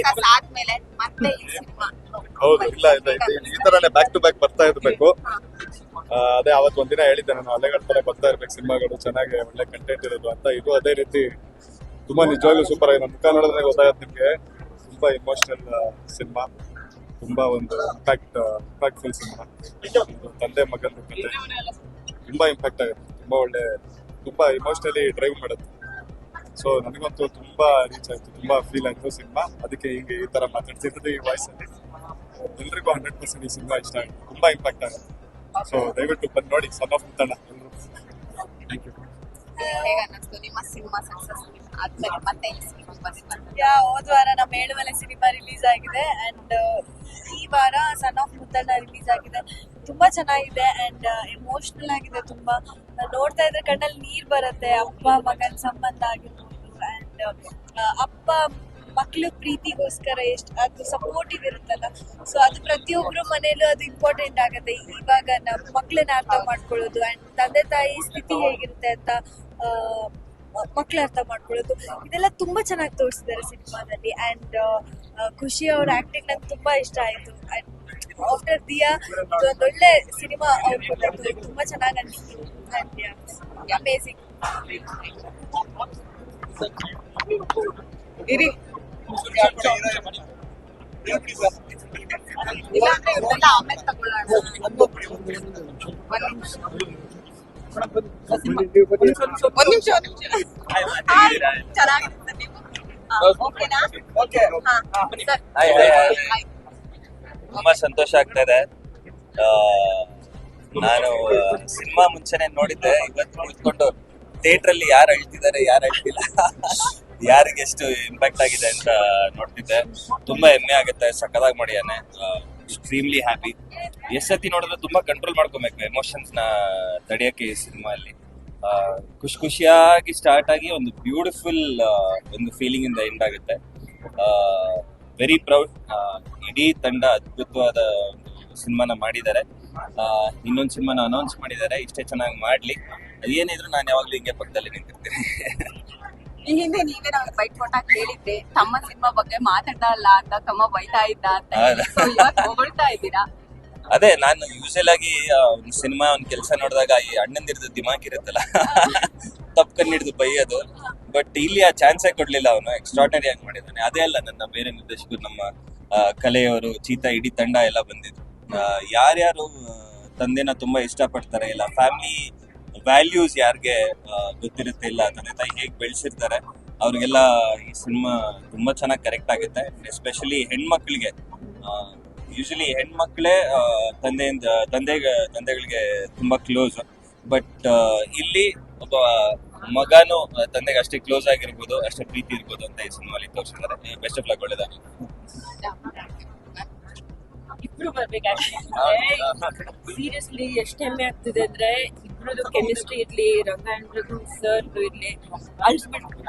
Success ಆದ್ಮೇಲೆ ಮತ್ತೆ ಈ ಸಿನಿಮಾ ಹೌದು ಇಲ್ಲ ಇಲ್ಲ ಇದು- ಈ ತರನೇ ಬ್ಯಾಕ್ ಟು ಬ್ಯಾಕ್ ಬರ್ತಾ ಇರ್ಬೇಕು. ಅದೇ ಅವತ್ತು ಒಂದಿನ ಹೇಳಿದ್ದೆ ನಾನು ಅಲೆಗಳ ತರ ಬರ್ತಾ ಇರ್ಬೇಕು ಸಿನಿಮಾಗಳು ಚೆನ್ನಾಗಿ ಒಳ್ಳೆ ಕಂಟೆಂಟ್ ಇರೋದು ಅಂತ. ಇದು ಅದೇ ರೀತಿ ತುಂಬಾ ನಿಜವಾಗ್ಲೂ ಸೂಪರ್ ಆಗಿದೆ. ಮುಖ ನೋಡಿದ್ರೆ ಗೊತ್ತಾಗುತ್ತೆ ನಿಮ್ಗೆ. ತುಂಬಾ ಇಮೋಷನಲ್ ಸಿನಿಮಾ. ತುಂಬಾ ಒಂದು ಇಂಪ್ಯಾಕ್ಟ್ ಇಂಪ್ಯಾಕ್ಟ್ಫುಲ್ ಸಿನಿಮಾ. ತಂದೆ ಮಗನ ಕತೆ. ತುಂಬಾ ಇಂಪ್ಯಾಕ್ಟ್ ಆಗುತ್ತೆ. ತುಂಬಾ ಒಳ್ಳೆ ತುಂಬಾ ಇಮೋಷನಲಿ ಡ್ರೈವ್ ಮಾಡುತ್ತೆ. ಸೊ ನನಗಂತೂ ತುಂಬಾ ರೀಚ್ ಆಯ್ತು ತುಂಬಾ ಫೀಲ್ ಆಯ್ತು ಸಿನಿಮಾ. ಅದಕ್ಕೆ ಹಿಂಗೆ ಈ ತರ ಮಾತಾಡ್ತಿರೋದು ಈ ವಾಯ್ಸ್ ಅಲ್ಲಿ. ಎಲ್ರಿಗೂ ಹಂಡ್ರೆಡ್ ಪರ್ಸೆಂಟ್ ಈ ಸಿನಿಮಾ ಇಷ್ಟ ಆಯ್ತು. ತುಂಬಾ ಇಂಪ್ಯಾಕ್ಟ್ ಆಗುತ್ತೆ ಸೊ ದಯವಿಟ್ಟು ಬಂದು ನೋಡಿ ಸನ್ ಆಫ್ ಮುತ್ತಣ್ಣ. ಎಲ್ಲರೂ ಥ್ಯಾಂಕ್ ಯು ಹೋದ ವಾರ ನಮ್ಮ ಏಳುಮಲೆ ಸಿನಿಮಾ ರಿಲೀಸ್ ಆಗಿದೆ ಅಂಡ್ ಈ ವಾರ ಸನ್ ಆಫ್ ಮುತ್ತಣ್ಣ ರಿಲೀಸ್ ಆಗಿದೆ. ತುಂಬಾ ಚೆನ್ನಾಗಿದೆ ಅಂಡ್ ಎಮೋಷನಲ್ ಆಗಿದೆ ತುಂಬಾ. ನೋಡ್ತಾ ಇದ್ರೆ ಕಣ್ಣಲ್ಲಿ ನೀರ್ ಬರುತ್ತೆ ಅಪ್ಪ ಮಗನ್ ಸಂಬಂಧ ಆಗಿರ್ಬೋದು. ಅಂಡ್ ಅಪ್ಪ ಮಕ್ಳು ಪ್ರೀತಿಗೋಸ್ಕರ ಎಷ್ಟು ಅದು ಸಪೋರ್ಟಿವ್ ಇರುತ್ತಲ್ಲ. ಸೊ ಅದು ಪ್ರತಿಯೊಬ್ಬರು ಮನೇಲೂ ಅದು ಇಂಪಾರ್ಟೆಂಟ್ ಆಗುತ್ತೆ. ಇವಾಗ ನಮ್ಮ ಮಕ್ಕಳನ್ನ ಅರ್ಥ ಮಾಡ್ಕೊಳ್ಳೋದು ಅಂಡ್ ತಂದೆ ತಾಯಿ ಸ್ಥಿತಿ ಹೇಗಿರುತ್ತೆ ಅಂತ ಮಕ್ಕಳ ಅರ್ಥ ಮಾಡ್ಕೊಳ್ಳೋದು. ಇದೆಲ್ಲ ತುಂಬಾ ಚೆನ್ನಾಗಿ ತೋರಿಸಿದ್ದಾರೆ ಸಿನಿಮಾದಲ್ಲಿ ಅಂಡ್ ಖುಷಿ ಅವ್ರ ಆಕ್ಟಿಂಗ್ ನಂಗೆ ತುಂಬಾ ಇಷ್ಟ ಆಯ್ತು. ಅಂಡ್ ಆಫ್ಟರ್ ದಿಯಾ, ಇದೊಂದು ಒಳ್ಳೆ ಸಿನಿಮಾ ಅವ್ರು ತುಂಬಾ ಚೆನ್ನಾಗಿ ಅನಿಸ್ತು. ಅಂಡ್ ಅಮೇಸಿಂಗ್ ಇರಿ ಇಲ್ಲಾಂದ್ರೆ ಇದೆಲ್ಲ ಆಮೇಲೆ ತಗೊಳ್ಳೋಣ. ಒಂದ್ ನಿಮಿಷ ಒಂದ್ ನಿಮಿಷ. ಒಂದ್ ನಿಮಿಷ ಹಾಯ್ ಚೆನ್ನಾಗಿರುತ್ತೆ ನೀವು. ಆ, ಓಕೆನಾ? ಹಾ sir. Hi, hi, hi. Hi. ತುಂಬಾ ಸಂತೋಷ ಆಗ್ತಾ ಇದೆ. ಆ, ನಾನು ಸಿನಿಮಾ ಮುಂಚೆನೆ ನೋಡಿದ್ದೆ ಇವತ್ತು ಕುಳಿತುಕೊಂಡು ಥಿಯೇಟರ್ ಅಲ್ಲಿ ಯಾರು ಹೇಳ್ತಿದ್ದಾರೆ ಯಾರು ಅಳ್ತಿಲ್ಲ? ಯಾರಿಗೆ ಎಷ್ಟು ಇಂಪ್ಯಾಕ್ಟ್ ಆಗಿದೆ ಅಂತ ನೋಡ್ತಿದ್ದೆ. ತುಂಬಾ ಹೆಮ್ಮೆ ಆಗುತ್ತೆ ಸಕ್ಕದಾಗಿ ಮಾಡಿಯಾನೆ ಎಕ್ಸ್ಟ್ರೀಮ್ಲಿ ಹ್ಯಾಪಿ ಎಷ್ಟ್ ಸತಿ ನೋಡಿದ್ರೆ ತುಂಬಾ ಕಂಟ್ರೋಲ್ ಮಾಡ್ಕೊಬೇಕು ಎಮೋಷನ್ಸ್ನ ತಡೆಯಕ್ಕೆ ಈ ಸಿನಿಮಾ ಅಲ್ಲಿ. ಖುಷಿ ಖುಷಿಯಾಗಿ ಸ್ಟಾರ್ಟ್ ಆಗಿ ಒಂದು ಬ್ಯೂಟಿಫುಲ್ ಒಂದು ಫೀಲಿಂಗ್ ಇಂದ ಎಂಡ್ ಆಗುತ್ತೆ. ವೆರಿ ಪ್ರೌಡ್ ಇಡೀ ತಂಡ ಅದ್ಭುತವಾದ ಒಂದು ಸಿನಿಮಾನ ಮಾಡಿದ್ದಾರೆ. ಇನ್ನೊಂದು ಸಿನಿಮಾನ ಅನೌನ್ಸ್ ಮಾಡಿದ್ದಾರೆ. ಇಷ್ಟೇ ಚೆನ್ನಾಗಿ ಮಾಡ್ಲಿ. ಅದೇನಿದ್ರು ನಾನು ಯಾವಾಗ್ಲೂ ಹಿಂಗೆ ಪಕ್ಕದಲ್ಲಿ ನಿಂತಿರ್ತೀನಿ. ಈ ಹಿಂದೆ ನೀವೇ ನಾನು ಬೈಟ್ ಕೊಟ್ಟಾಗ ತಮ್ಮ ಸಿನಿಮಾ ಬಗ್ಗೆ ಮಾತಾಡಲ್ಲ ಅಂತ ತಮ್ಮ ಬೈತಾ ಇದ್ದ ಅಂತ ಹೇಳಿ. So, ಇವತ್ತು ಹೊಗಳ್ತಾ ಇದ್ದೀರಾ? ಅದೇ ನಾನು ಯೂಶಲ್ ಆಗಿ ಸಿನಿಮಾ ಒಂದು ಕೆಲಸ ನೋಡಿದಾಗ ಈ ಅಣ್ಣಂದಿರ್ದು ದಿಮಾಕ್ ಇರುತ್ತಲ್ಲ ತಪ್ಪು ಹಿಡಿದು ಬೈಯೋದು. ಬಟ್ ಇಲ್ಲಿ ಆ ಚಾನ್ಸೇ ಕೊಡ್ಲಿಲ್ಲ ಅವನು. ಎಕ್ಸ್ಟ್ರಾರ್ಡನರಿ ಆಗಿ ಮಾಡಿದ್ದಾನೆ. ಅದೇ ಅಲ್ಲ ನನ್ನ ಬೇರೆ ನಿರ್ದೇಶಕರು ನಮ್ಮ ಆ, ಕಲೆಯವರು ಚೀತಾ ಇಡೀ ತಂಡ ಎಲ್ಲ ಬಂದಿದ್ರು. ಆ, ಯಾರ್ಯಾರು ತಂದೆನ ತುಂಬಾ ಇಷ್ಟಪಡ್ತಾರೆ ಇಲ್ಲ ಫ್ಯಾಮಿಲಿ ವ್ಯಾಲ್ಯೂಸ್ ಯಾರಿಗೆ ಗೊತ್ತಿರುತ್ತೆ ಇಲ್ಲ ತಂದೆ ತಾಯಿ ಹೇಗೆ ಬೆಳೆಸಿರ್ತಾರೆ ಅವ್ರಿಗೆಲ್ಲ ಈ ಸಿನಿಮಾ ತುಂಬಾ ಚೆನ್ನಾಗಿ ಕರೆಕ್ಟ್ ಆಗುತ್ತೆ. ಎಸ್ಪೆಷಲಿ ಹೆಣ್ಮಕ್ಳಿಗೆ. ಯೂಶಲಿ ಹೆಣ್ಮಕ್ಳೇ ತಂದೆಯಿಂದ ತಂದೆಗೆ ತಂದೆಗಳಿಗೆ ತುಂಬಾ ಕ್ಲೋಸ್ ಬಟ್ ಇಲ್ಲಿ ಒಬ್ಬ ಮಗನು ತಂದೆಗೆ ಅಷ್ಟೇ ಕ್ಲೋಸ್ ಆಗಿರ್ಬೋದು ಅಷ್ಟೇ ಪ್ರೀತಿ ಇರ್ಬೋದು ಅಂತ ಈ ಸಿನಿಮಾಲಿ ತೋರಿಸಿದ್ದಾರೆ. ಬೆಸ್ಟ್ ಆಫ್ ಲಕ್ ಇಬ್ರು ಬರ್ಬೇಕಾಗ್ತದೆ. ಸೀರಿಯಸ್ಲಿ ಎಷ್ಟು ಹೆಮ್ಮೆ ಆಗ್ತಿದೆ ಅಂದ್ರೆ ಇಬ್ರದ್ದು ಕೆಮಿಸ್ಟ್ರಿ ಇರ್ಲಿ, ರಂಗ ಅಂಡ್ ರಘು ಸರ್ ಇರ್ಲಿ ಅಲ್ಸ್ಬಿಟ್ಟು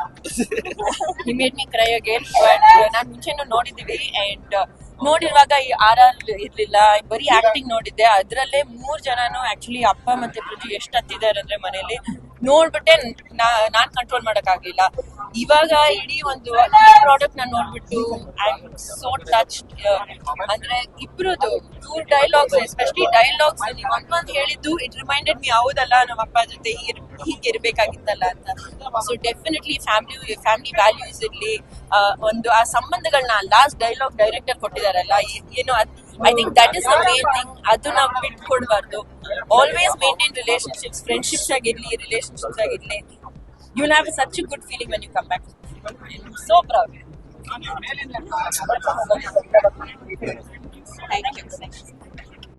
made me cry again but ನಾನು ಮುಂಚೆನೂ ನೋಡಿದ್ದೀವಿ ಅಂಡ್ ನೋಡಿರುವಾಗ ಈ ಆರ್ ಆರ್ ಇರ್ಲಿಲ್ಲ, ಬರೀ ಆಕ್ಟಿಂಗ್ ನೋಡಿದ್ದೆ. ಅದ್ರಲ್ಲೇ ಮೂರ್ ಜನನು ಆಕ್ಚುಲಿ ಅಪ್ಪ ಮತ್ತೆ ಪೃಥ್ವಿ ಎಷ್ಟು ಹತ್ತಿದ್ದಾರೆ ಅಂದ್ರೆ ಮನೇಲಿ ನೋಡ್ಬಿಟ್ಟೆ ನಾನ್ ಕಂಟ್ರೋಲ್ ಮಾಡಕ್ ಆಗ್ಲಿಲ್ಲ ಇವಾಗ ಇಡೀ ಒಂದು ಪ್ರಾಡಕ್ಟ್ನ ನೋಡ್ಬಿಟ್ಟು ಐ ಸೋ ಟಚ್ ಅಂದ್ರೆ ಇಬ್ರದ್ದು ಟೂರ್ ಡೈಲಾಗ್ಸ್ ಎಸ್ಪೆಷಲಿ ಡೈಲಾಗ್ಸ್ ನೀವು ಮಂತ್ ಹೇಳಿದ್ದು ಇಟ್ ರಿಮೈಂಡೆಡ್ ಮೀ ಹೌದಲ್ಲ ನಮ್ಮ ಅಪ್ಪ ಜೊತೆ ಹೀಗೆ ಹೀಗೆ ಇರ್ಬೇಕಾಗಿತ್ತಲ್ಲ ಅಂತ. So definitely family family values ಇರ್ಲಿ ಆ, ಒಂದು ಆ ಸಂಬಂಧಗಳನ್ನ ಲಾಸ್ಟ್ ಡೈಲಾಗ್ ಡೈರೆಕ್ಟರ್ ಕೊಟ್ಟಿದಾರಲ್ಲ ಏನು I think that is the main thing ಅದು ನಾವು ಬಿಟ್ಕೊಡ್ಬಾರ್ದು. ಆಲ್ವೇಸ್ ಮೇಂಟೈನ್ ರಿಲೇಶನ್ಶಿಪ್ಸ್ ಫ್ರೆಂಡ್ಶಿಪ್ಸ್ ಆಗಿರ್ಲಿ ರಿಲೇಶನ್ಶಿಪ್ಸ್ ಆಗಿರ್ಲಿ. You will have such good feeling when you come back so proud thank you